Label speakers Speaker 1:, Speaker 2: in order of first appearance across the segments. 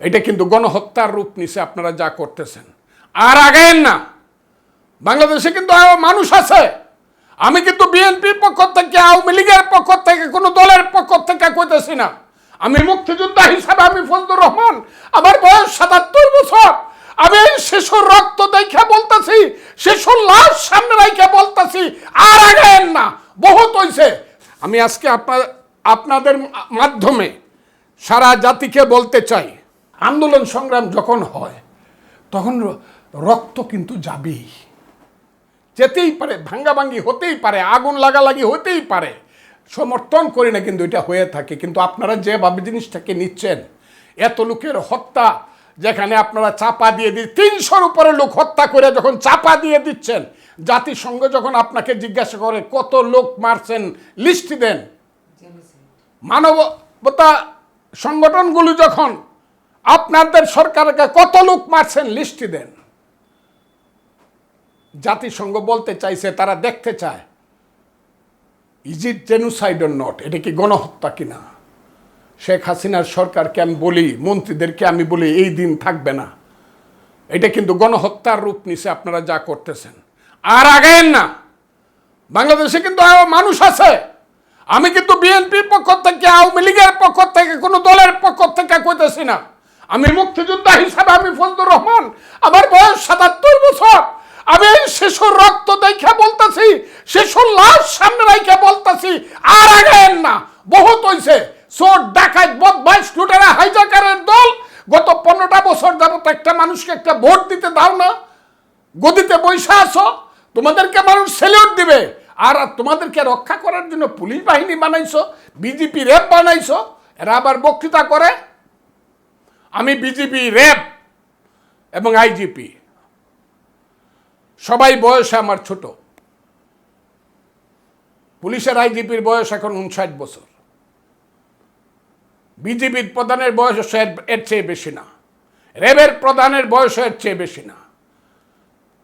Speaker 1: এটা কিন্তু গণহত্যার রূপ নিছে আপনারা যা করতেছেন। আর আগেন না। বাংলাদেশে কিন্তু মানুষ আছে। আমি কিন্তু বিএনপির পক্ষ থেকে, আওয়ামী লীগের পক্ষ থেকে, কোনো দলের পক্ষ থেকে কইতেছি না। আমি মুক্তিযোদ্ধা হিসাবে আমি ফজলুর রহমান। আমার বয়স সাতাত্তর বছর। আমি শিশুর রক্ত দেখে বলতেছি, শিশুর লাশ সামনে রেখে বলতেছি, আর আগেন না। বহুত হইছে। আমি আজকে আপনাদের মাধ্যমে সারা জাতিকে বলতে চাই আন্দোলন সংগ্রাম যখন হয় তখন রক্ত কিন্তু যাবেই। যেতেই পারে ভাঙ্গাভাঙ্গি হতেই পারে আগুন লাগালাগি হতেই পারে। সমর্থন করি না কিন্তু এটা হয়ে থাকে কিন্তু আপনারা যেভাবে জিনিসটাকে নিচ্ছেন এত লোকের হত্যা যেখানে আপনারা চাপা দিয়ে দি তিনশোর উপরে লোক হত্যা করে যখন চাপা দিয়ে দিচ্ছেন জাতিসংঘ যখন আপনাকে জিজ্ঞাসা করে কত লোক মারছেন? লিস্ট দেন। মানবতা সংগঠনগুলো যখন আপনাদের সরকারকে কত লোক মারছেন লিস্ট দেন। জাতিসংঘ বলতে চাইছে, তারা দেখতে চায় ইজ ইট জেনুসাইড নট এটা কি গণহত্যা কিনা? শেখ হাসিনার সরকারকে আমি বলি, মন্ত্রীদেরকে আমি বলি, এই দিন থাকবে না। এটা কিন্তু গণহত্যার রূপ নিছে আপনারা যা করতেছেন। আর আগেন না। বাংলাদেশে কিন্তু মানুষ আছে। আমি কিন্তু বিএনপির পক্ষ থেকে, আওয়ামী লীগের পক্ষ থেকে, কোনো দলের পক্ষ থেকে কইতেছি না। আমি মুক্তিযোদ্ধা হিসাবে আমি ফজলুর রহমান। আমার বয়স সাতাত্তর বছর। আমি শিশুর রক্ত দেখে বলতেছি, শিশুর লাশ সামনে রেখে বলতেছি, আর আগেন না। বহুত হইছে। চোর, ডাকাত, বদমাইশ, লুটেরা, হাইজাকারের দল। গত পনেরোটা বছর যাবত একটা মানুষকে একটা ভোট দিতে দাও না। গদিতে বৈশা আছো। তোমাদেরকে মানুষ সেলিউট দিবে। আর তোমাদেরকে রক্ষা করার জন্য পুলিশ বাহিনী বানাইছো, বিজেপি র্যাব বানাইছো। এরা আবার বক্তৃতা করে। আমি বিজেপি র্যাব এবং আইজিপি সবাই বয়সে আমার ছোট। পুলিশের আইজিপির বয়স এখন উনষাট বছর। বিজেপির প্রধানের বয়স এর- চেয়ে বেশি না। র্যাবের প্রধানের বয়স এর চেয়ে বেশি না।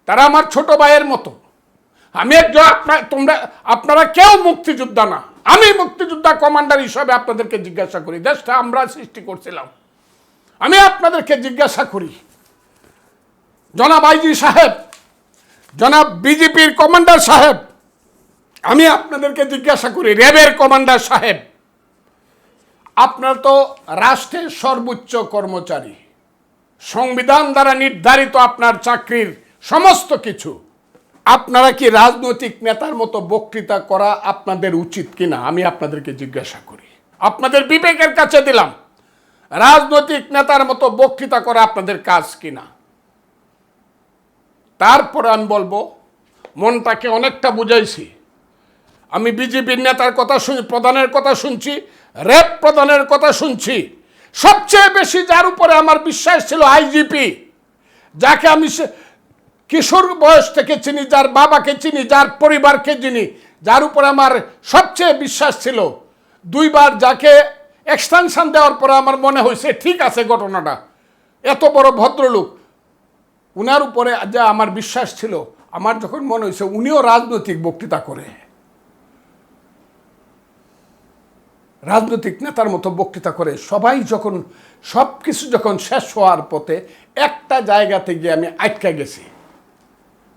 Speaker 1: তারা আমার ছোট ভাইয়ের মতো। আমি তোমরা, আপনারা কেউ মুক্তিযোদ্ধা না। আমি মুক্তিযোদ্ধা কমান্ডার হিসাবে আপনাদেরকে জিজ্ঞাসা করি, দেশটা আমরা সৃষ্টি করছিলাম। আমি আপনাদেরকে জিজ্ঞাসা করি, জনাব আইজি সাহেব, জনাব বিজেপির কমান্ডার সাহেব, আমি আপনাদেরকে জিজ্ঞাসা করি, র্যাবের কমান্ডার সাহেব, আপনার তো রাষ্ট্রের সর্বোচ্চ কর্মচারী, সংবিধান দ্বারা নির্ধারিত আপনার চাকরির সমস্ত কিছু, আপনারা কি রাজনৈতিক নেতার মতো বক্তৃতা করা আপনাদের উচিত কিনা? আমি আপনাদেরকে জিজ্ঞাসা করি। আপনাদের বিবেকের কাছে দিলাম। রাজনৈতিক নেতার মতো বক্তৃতা করা আপনাদের কাজ কিনা? তারপরে আমি বলব, মনটাকে অনেকটা বুঝাইছি। আমি বিজেপির নেতার কথা শুনি, প্রধানের কথা শুনছি, র্যাব প্রধানের কথা শুনছি। সবচেয়ে বেশি যার উপরে আমার বিশ্বাস ছিল আইজিপি, যাকে আমি কিশোর বয়স থেকে চিনি, যার বাবাকে চিনি, যার পরিবারকে চিনি, যার উপরে আমার সবচেয়ে বিশ্বাস ছিল। দুইবার যাকে এক্সটেনশন দেওয়ার পরে আমার মনে হয়েছে, ঠিক আছে ঘটনাটা। এত বড় ভদ্রলোক, উনার উপরে যা আমার বিশ্বাস ছিল, আমার যখন মনে হয়েছে উনিও রাজনৈতিক বক্তৃতা করে। রাজনৈতিক নেতার মতো বক্তৃতা করে, সবাই যখন সব কিছু যখন শেষ হওয়ার পথে একটা জায়গাতে গিয়ে আমি আটকা গেছি।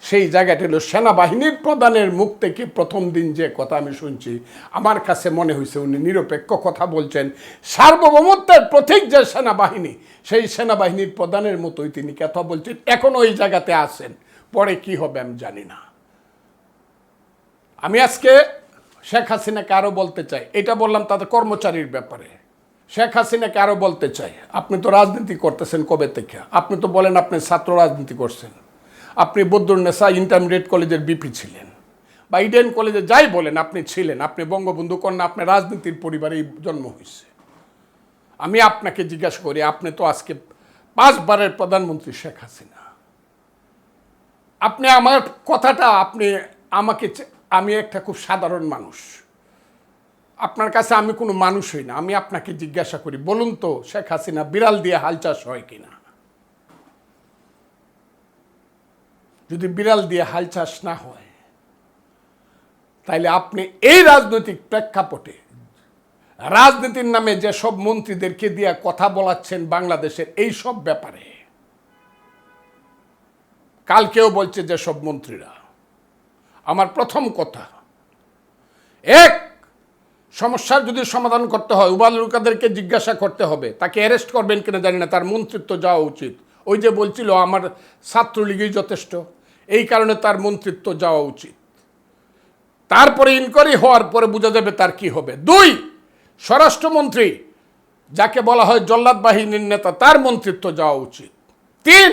Speaker 1: সেই জায়গাটি হলো সেনাবাহিনীর প্রধানের মুখ থেকে প্রথম দিন যে কথা আমি শুনছি, আমার কাছে মনে হয়েছে উনি নিরপেক্ষ কথা বলছেন। সার্বভৌমত্বের প্রতীক যে সেনাবাহিনী, সেই সেনাবাহিনীর প্রধানের মতোই তিনি কথা বলছেন এখনও ওই জায়গাতে আছেন। পরে কি হবে আমি জানি না। আমি আজকে শেখ হাসিনাকে আরও বলতে চাই, এটা বললাম তাদের কর্মচারীর ব্যাপারে। শেখ হাসিনাকে আরও বলতে চাই, আপনি তো রাজনীতি করতেছেন কবে থেকে? আপনি তো বলেন আপনি ছাত্র রাজনীতি করছেন। আপনি বদ্রুন্নেসা ইন্টারমিডিয়েট কলেজের বিপি ছিলেন। বা ইডেন কলেজে যাই বলেন আপনি ছিলেন, আপনি বঙ্গবন্ধু কন্যা আপনার রাজনীতির পরিবারেই জন্ম হয়েছে। আমি আপনাকে জিজ্ঞাসা করি, আপনি তো আজকে পাঁচবারের প্রধানমন্ত্রী শেখ হাসিনা। আপনি আমার কথাটা, আপনি আমাকে আমি একটা খুব সাধারণ মানুষ। আপনার কাছে আমি কোনো মানুষ হই না, আমি আপনাকে জিজ্ঞাসা করি, বলুন তো শেখ হাসিনা বিড়াল দিয়ে হাল চাষ হয় কিনা? যদি বিড়াল দিয়ে হাল চাষ না হয়, তাইলে আপনি এই রাজনৈতিক প্রেক্ষাপটে রাজনীতির নামে যেসব মন্ত্রীদেরকে দিয়ে কথা বলাচ্ছেন বাংলাদেশের এই সব ব্যাপারে, কালকেও বলছে যেসব মন্ত্রীরা। আমার প্রথম কথা, এক, সমস্যার যদি সমাধান করতে হয় উবালুকাদেরকে জিজ্ঞাসা করতে হবে, তাকে অ্যারেস্ট করবেন কিনা জানি না, তার মন্ত্রিত্ব যাওয়া উচিত। ওই যে বলছিল, আমার ছাত্রলীগই যথেষ্ট। এই কারণে তার মন্ত্রিত্ব যাওয়া উচিত। তারপরে ইনকোয়ারি হওয়ার পরে বোঝা যাবে তার কি হবে। দুই, স্বরাষ্ট্রমন্ত্রী, যাকে বলা হয় জল্লাদ বাহিনীর নেতা, তার মন্ত্রিত্ব যাওয়া উচিত। তিন,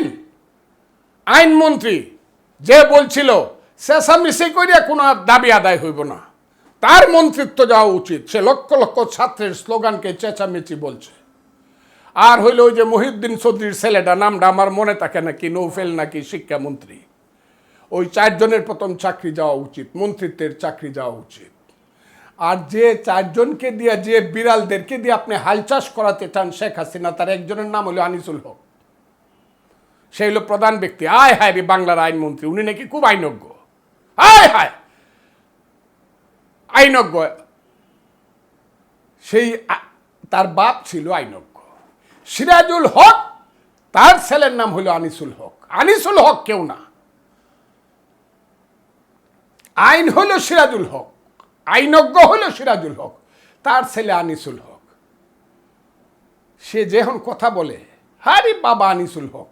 Speaker 1: আইনমন্ত্রী যে বলছিল চেঁচামেচি করিয়া কোনো দাবি আদায় হইব না। তার মন্ত্রিত্ব যাওয়া উচিত। সে লক্ষ লক্ষ ছাত্রের স্লোগানকে চেঁচামেচি বলছে। আর হইল ওই যে মহিউদ্দিন চৌধুরীর ছেলেটা, নামটা আমার মনে থাকে নাকি, নৌফেল নাকি শিক্ষামন্ত্রী। ওই চারজনের প্রথম চাকরি যাওয়া উচিত, মন্ত্রিত্বের চাকরি যাওয়া উচিত। আর যে চারজনকে দিয়ে, যে বিড়ালদেরকে দিয়ে আপনি হাল চাষ করাতে চান শেখ হাসিনা, তার একজনের নাম হলো আনিসুল হক। সেই হলো প্রধান ব্যক্তি। আয় হায় রে বাংলার আইনমন্ত্রী, উনি নাকি খুব আইনজ্ঞ। হায় হায়! আইনজ্ঞ। সেই তার বাপ ছিল আইনজ্ঞ। সিরাজুল হক, তার ছেলের নাম হলো আনিসুল হক। আনিসুল হক কেউ না। আইন হলো সিরাজুল হক, আইনজ্ঞ হলো সিরাজুল হক, তার ছেলে আনিসুল হক। সে যখন কথা বলে, হারি বাবা আনিসুল হক।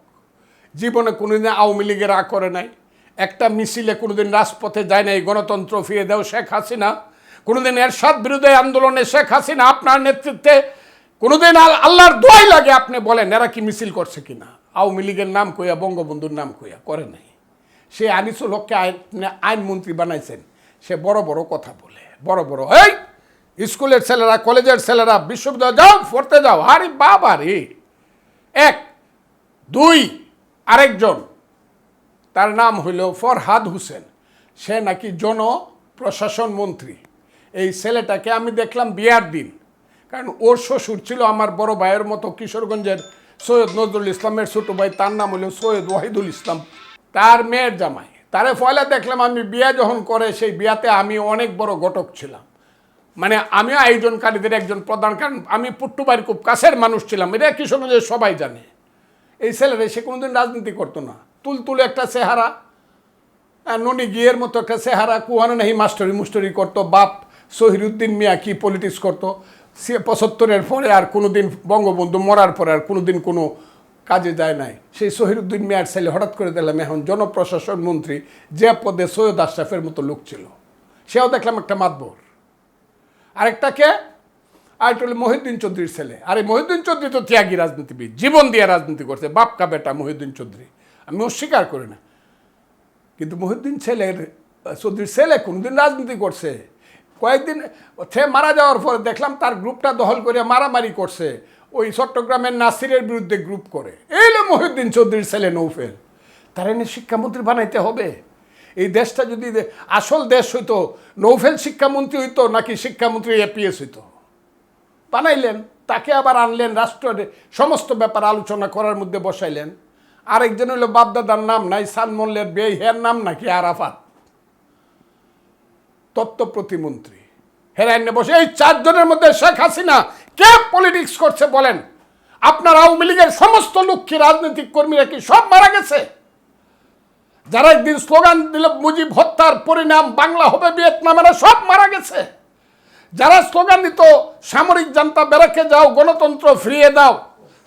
Speaker 1: জীবনে কোনোদিন আওয়ামী লীগের আ করে নাই। একটা মিছিলে কোনোদিন রাজপথে যায় নাই, গণতন্ত্র ফিরে দেও শেখ হাসিনা। কোনোদিন এরশাদ বিরোধী আন্দোলনে শেখ হাসিনা আপনার নেতৃত্বে কোনোদিন আল- আল্লাহর দোয়াই লাগে আপনি বলেন, এরা কি মিছিল করছে কিনা? আওয়ামী লীগের নাম কইয়া, বঙ্গবন্ধুর নাম কইয়া, করে নাই। সে আনিসুল আইন আইনমন্ত্রী বানাইছেন। সে বড় বড় কথা বলে, বড় বড়, এই, স্কুলের ছেলেরা, কলেজের ছেলেরা, বিশ্ববিদ্যালয় যাও, পড়তে যাও। আরে বাবা রে। এক, দুই, আরেকজন, তার নাম হইল ফরহাদ হোসেন। সে নাকি জন প্রশাসন মন্ত্রী। এই ছেলেটাকে আমি দেখলাম বিয়ার দিন। কারণ ওর শ্বশুর ছিল আমার বড় ভাইয়ের মতো কিশোরগঞ্জের সৈয়দ নজরুল ইসলামের ছোট ভাই, তার নাম হলো সৈয়দ ওয়াহিদুল ইসলাম। তার মেয়ের জামাই। তারে ফয়লা দেখলাম আমি বিয়া যখন করে, সেই বিয়াতে আমি অনেক বড় ঘটক ছিলাম। মানে আমিও আয়োজনকারীদের একজন প্রধান, কারণ আমি পুট্টুবাড়ির খুব কাছের মানুষ ছিলাম। এটা কিশোরগঞ্জের সবাই জানে। এই ছেলেরা সে কোনোদিন রাজনীতি করতো না। তুলতুল একটা চেহারা ননি গিয়ের মতো একটা চেহারা কুহানো নাহি মাস্টারি মুস্টারি করতো, বাপ সহিরুদ্দিন মিয়া কি পলিটিক্স করতো, সে পঁচাত্তরের পরে আর কোনোদিন বঙ্গবন্ধু মরার পরে আর কোনোদিন কোনো কাজে যায় নাই। সেই সহিরুদ্দিন মিয়ার ছেলে হঠাৎ করে দেখলাম এখন জনপ্রশাসন মন্ত্রী যে পদে সৈয়দ আশরাফের মতো লোক ছিল। সেও দেখলাম একটা মাতবর। আরেকটাকে আরেকটা হলো মহিউদ্দিন চৌধুরীর ছেলে। আরে মহিউদ্দিন চৌধুরী তো ত্যাগী রাজনীতিবিদ, জীবন দিয়ে রাজনীতি করছে, বাপকা বেটা মহিউদ্দিন চৌধুরী। আমি অস্বীকার করি না। কিন্তু মহিউদ্দিন ছেলের, চৌধুরীর ছেলে কোনদিন রাজনীতি করছে। কয়েকদিন সে মারা যাওয়ার পরে দেখলাম তার গ্রুপটা দখল করে মারামারি করছে। ওই চট্টগ্রামের নাসিরের বিরুদ্ধে গ্রুপ করে। এই হলো মহিউদ্দিন চৌধুরীর ছেলে নৌফেল। তার এনে শিক্ষামন্ত্রী বানাইতে হবে। এই দেশটা যদি আসল দেশ হইতো, নৌফেল শিক্ষামন্ত্রী হইতো নাকি শিক্ষামন্ত্রী এপিএস হইতো? বানাইলেন, তাকে আবার আনলেন, রাষ্ট্রের সমস্ত ব্যাপার আলোচনা করার মধ্যে বসাইলেন। আরেকজন হলো বাপদাদার নাম নাই সান মোল্লের বেই, হের নাম নাকি আরাফাত। তত্ত্ব প্রতিমন্ত্রী। হেরাইনে বসে, এই চারজনের মধ্যে শেখ হাসিনা কে পলিটিক্স করছে বলেন, আপনার আওয়ামী লীগের সমস্ত লক্ষ্মী রাজনৈতিক কর্মীরা কি সব মারা গেছে? যারা একদিন স্লোগান দিল, মুজিব হত্যার পরিণাম বাংলা হবে ভিয়েতনামেরা সব মারা গেছে। যারা স্লোগান দিত, সামরিক জান্তা বেড়াকে যাও, গণতন্ত্র ফিরিয়ে দাও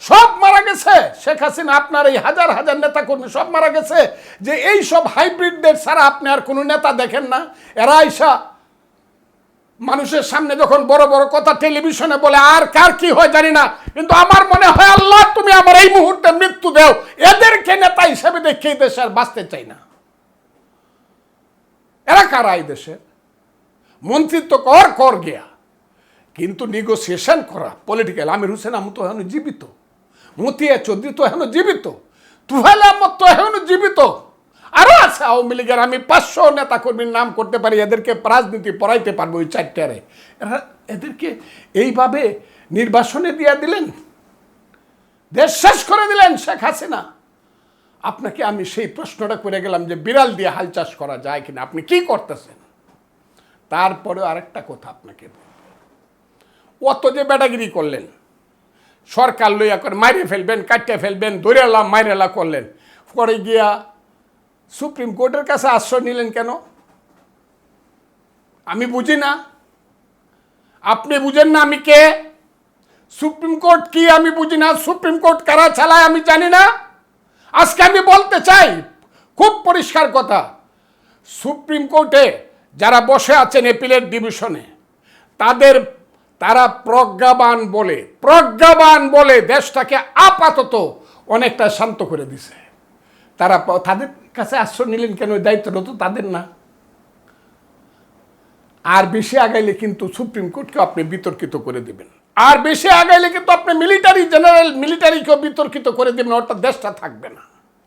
Speaker 1: সব মারা গেছে। শেখ হাসিনা, আপনার এই হাজার হাজার নেতা কর্মী সব মারা গেছে। যে এই সব হাইব্রিডদের ছাড়া আপনি আর কোনো নেতা দেখেন না। এরা আইসা মানুষের সামনে যখন বড় বড় কথা টেলিভিশনে বলে, আর কার কি হয় জানি না, কিন্তু আমার মনে হয়, আল্লাহ, তুমি আমার এই মুহূর্তে মৃত্যু দেও। এদেরকে নেতা হিসেবে দেখে এই দেশে আর বাঁচতে চাই না। এরা কারা এই দেশের? মন্ত্রিত্ব কর কর গিয়া। কিন্তু নিগোসিয়েশন করা পলিটিক্যাল আমির হোসেন আমি তো জীবিত। মতিয়া চৌধুরী তো এখন জীবিত। তুহাল আহমদ তো এখন জীবিত। আরও আছে আওয়ামী লীগের, আমি পাঁচশো নেতা কর্মীর নাম করতে পারি, এদেরকে রাজনীতি পড়াইতে পারব ওই চারটারে। এদেরকে এইভাবে নির্বাসনে দিয়ে দিলেন, দেশ শেষ করে দিলেন শেখ হাসিনা। আপনাকে আমি সেই প্রশ্নটা করে গেলাম যে বিড়াল দিয়ে হাল চাষ করা যায় কিনা, আপনি কি করতেছেন? তারপরে আরেকটা কথা আপনাকে অত যে ব্যাটাগিরি করলেন, সরকার লইয়া করে মাইরে ফেলবেন, কাটতে ফেলবেন ধরেলাম মাইরেলা করলেন, পরে গিয়া সুপ্রিম কোর্টের কাছে আশ্রয় নিলেন কেন? আমি বুঝি না। আপনি বুঝেন না আমি কে? সুপ্রিম কোর্ট কি আমি বুঝি না? সুপ্রিম কোর্ট কারা চালায় আমি জানি না। আজকে আমি বলতে চাই, খুব পরিষ্কার কথা, সুপ্রিম কোর্টে যারা বসে আছেন এপিলের ডিভিশনে, তাদের, তারা প্রজ্ঞাবান বলে প্রজ্ঞাবান বলে দেশটাকে আপাতত অনেকটা শান্ত করে দিছে। তারা তাদের কাছে আশ্রয় নিলেন কেন? দায়িত্বটা তো তাদের না। আর বেশি আগাইলে কিন্তু সুপ্রিম কোর্টকে আপনি বিতর্কিত করে দেবেন। আর বেশি আগাইলে কিন্তু আপনি মিলিটারি জেনারেল, মিলিটারিকেও বিতর্কিত করে দেবেন, অর্থাৎ দেশটা থাকবে না।